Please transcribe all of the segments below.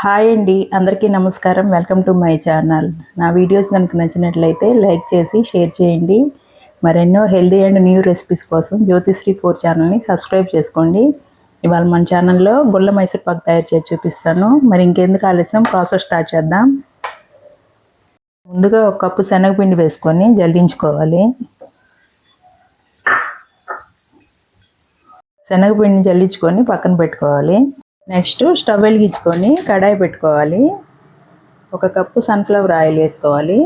Hi అండి. అందరికీ నమస్కారం. Welcome to my channel. నా వీడియోస్ కనుక నచ్చినట్లయితే లైక్ చేసి షేర్ చేయండి. మరెన్నో హెల్దీ అండ్ న్యూ రెసిపీస్ కోసం జ్యోతిశ్రీ ఫోర్ ఛానల్ని సబ్స్క్రైబ్ చేసుకోండి. ఇవాళ మన ఛానల్లో గుల్ల మైసూర్ పాక్ తయారు చేసి చూపిస్తాను. మరి ఇంకెందుకు ఆలస్యం? ప్రాసెస్ స్టార్ట్ చేద్దాం. ముందుగా ఒక కప్పు శనగపిండి వేసుకొని జల్లించుకోవాలి. శనగపిండిని జల్లించుకొని పక్కన పెట్టుకోవాలి. నెక్స్ట్ స్టవ్ వెలిగించుకొని కడాయి పెట్టుకోవాలి. ఒక కప్పు సన్ఫ్లవర్ ఆయిల్ వేసుకోవాలి.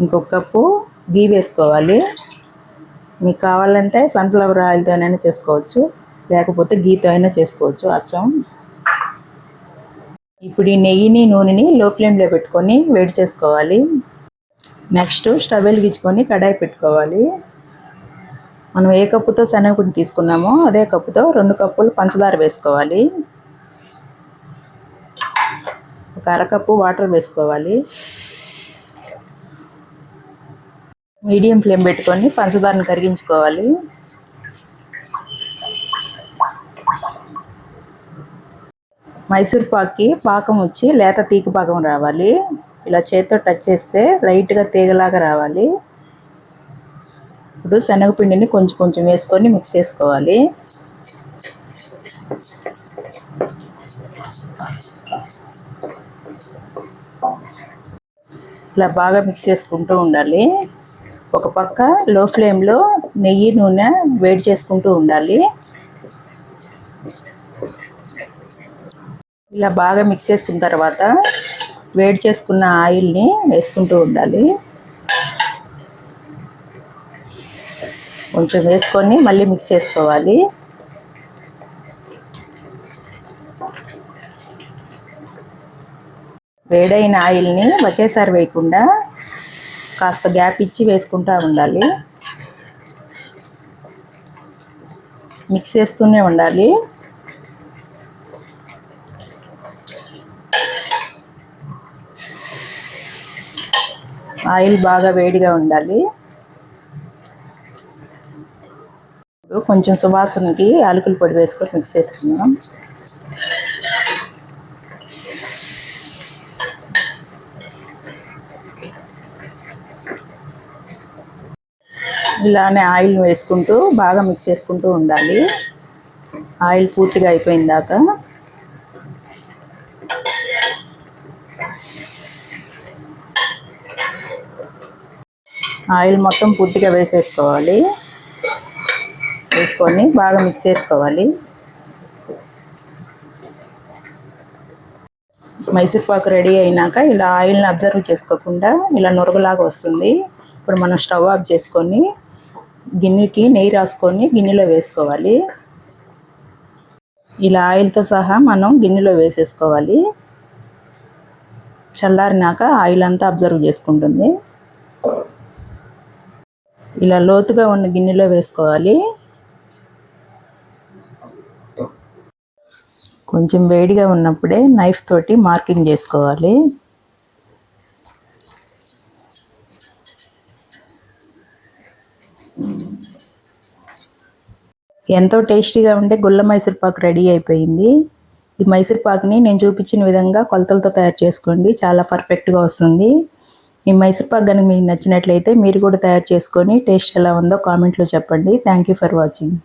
ఇంకొక కప్పు గీ వేసుకోవాలి. మీకు కావాలంటే సన్ఫ్లవర్ ఆయిల్తోనైనా చేసుకోవచ్చు. లేకపోతే గీతో అయినా చేసుకోవచ్చు. అచ్చం. ఇప్పుడు ఈ నెయ్యిని నూనెని లో ఫ్లేమ్లో పెట్టుకొని వేడి చేసుకోవాలి. నెక్స్ట్ స్టవ్ వెలిగించుకొని కడాయి పెట్టుకోవాలి. మనం ఏ కప్పుతో శనగపిండి తీసుకున్నామో అదే కప్పుతో రెండు కప్పులు పంచదార వేసుకోవాలి. ఒక అరకప్పు వాటర్ వేసుకోవాలి. మీడియం ఫ్లేమ్ పెట్టుకొని పంచదారను కరిగించుకోవాలి. మైసూర్ పాక్కి పాకం వచ్చి లేత తీగ పాకం రావాలి. ఇలా చేతితో టచ్ చేస్తే లైట్గా తీగలాగా రావాలి. ఇప్పుడు శనగపిండిని కొంచెం కొంచెం వేసుకొని మిక్స్ చేసుకోవాలి. ఇలా బాగా మిక్స్ చేసుకుంటూ ఉండాలి. ఒక పక్క లో ఫ్లేమ్లో నెయ్యి నూనె వేడి చేసుకుంటూ ఉండాలి. ఇలా బాగా మిక్స్ చేసుకున్న తర్వాత వేడి చేసుకున్న ఆయిల్ని వేసుకుంటూ ఉండాలి. కొంచెం వేసుకొని మళ్ళీ మిక్స్ చేసుకోవాలి. వేడైన ఆయిల్ని ఒకేసారి వేయకుండా కాస్త గ్యాప్ ఇచ్చి వేసుకుంటూ ఉండాలి. మిక్స్ చేస్తూనే ఉండాలి. ఆయిల్ బాగా వేడిగా ఉండాలి. ఇప్పుడు కొంచెం సువాసనకి యాలకుల పొడి వేసుకొని మిక్స్ చేసుకుందాం. ఇలానే ఆయిల్ వేసుకుంటూ బాగా మిక్స్ చేసుకుంటూ ఉండాలి. ఆయిల్ పూర్తిగా అయిపోయిన దాకా ఆయిల్ మొత్తం పూర్తిగా వేసేసుకోవాలి. వేసుకొని బాగా మిక్స్ చేసుకోవాలి. మైసూర్ పాకు రెడీ అయినాక ఇలా ఆయిల్ని అబ్జర్వ్ చేసుకోకుండా ఇలా నురగలాగా వస్తుంది. ఇప్పుడు మనం స్టవ్ ఆఫ్ చేసుకొని గిన్నెకి నెయ్యి రాసుకొని గిన్నెలో వేసుకోవాలి. ఇలా ఆయిల్తో సహా మనం గిన్నెలో వేసేసుకోవాలి. చల్లారినాక ఆయిల్ అంతా అబ్జర్వ్ చేసుకుంటుంది. ఇలా లోతుగా ఉన్న గిన్నెలో వేసుకోవాలి. కొంచెం వేడిగా ఉన్నప్పుడే నైఫ్ తోటి మార్కింగ్ చేసుకోవాలి. ఎంతో టేస్టీగా ఉండే గుల్ల మైసూర్ పాక్ రెడీ అయిపోయింది. ఈ మైసూర్ పాక్ని నేను చూపించిన విధంగా కొలతలతో తయారు చేసుకోండి. చాలా పర్ఫెక్ట్గా వస్తుంది. ఈ మైసూర్ పాక్ కనుక మీకు నచ్చినట్లయితే మీరు కూడా తయారు చేసుకొని టేస్ట్ ఎలా ఉందో కామెంట్లో చెప్పండి. Thank you for watching